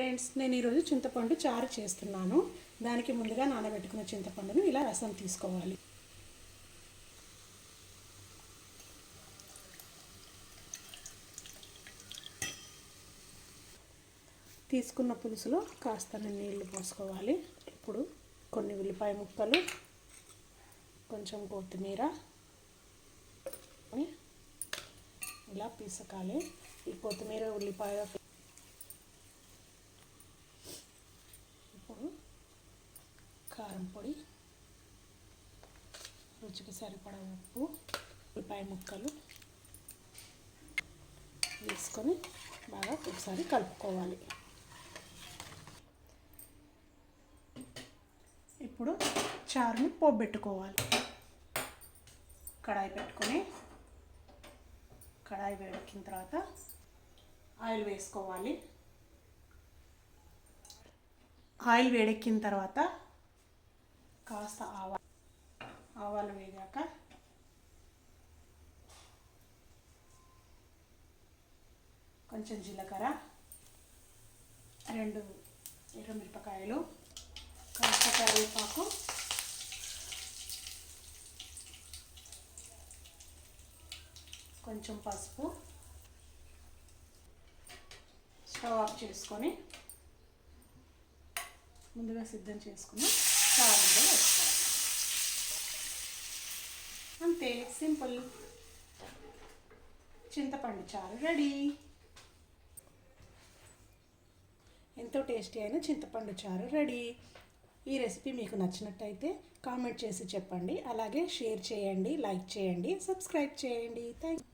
Friends నేను ఈరోజు చింతపండు చారు చేస్తున్నాను. దానికి ముందుగా నానబెట్టుకున్న చింతపండును ఇలా రసం తీసుకోవాలి. తీసుకున్న పులుసులో కాస్త నీళ్ళు పోసుకోవాలి. ఇప్పుడు కొన్ని ఉల్లిపాయ ముక్కలు కొంచెం కొత్తిమీర ఇలా పీసకాలి. ఈ కొత్తిమీర ఉల్లిపాయ రుచికి సరిపడా ఉప్పు ఉల్లిపాయ ముక్కలు వేసుకొని బాగా ఒకసారి కలుపుకోవాలి. ఇప్పుడు చారుని పోబెట్టుకోవాలి కడాయి పెట్టుకొని కడాయి వేడెక్కిన తర్వాత ఆయిల్ వేసుకోవాలి. ఆయిల్ వేడెక్కిన తర్వాత కాస్త ఆవా ఆవాలు వేగాక కొంచెం జీలకర్ర రెండు ఎర్రమిరపకాయలు కాస్త కరివేపాకు కొంచెం పసుపు స్టవ్ ఆఫ్ చేసుకొని ముందుగా సిద్ధం చేసుకుని కారంలో వేసుకోవాలి. అంతే సింపుల్. చింతపండు చారు రెడీ. ఎంతో టేస్టీ అయిన చింతపండు చారు రెడీ. ఈ రెసిపీ మీకు నచ్చినట్టయితే కామెంట్ చేసి చెప్పండి. అలాగే షేర్ చేయండి లైక్ చేయండి సబ్స్క్రైబ్ చేయండి. థ్యాంక్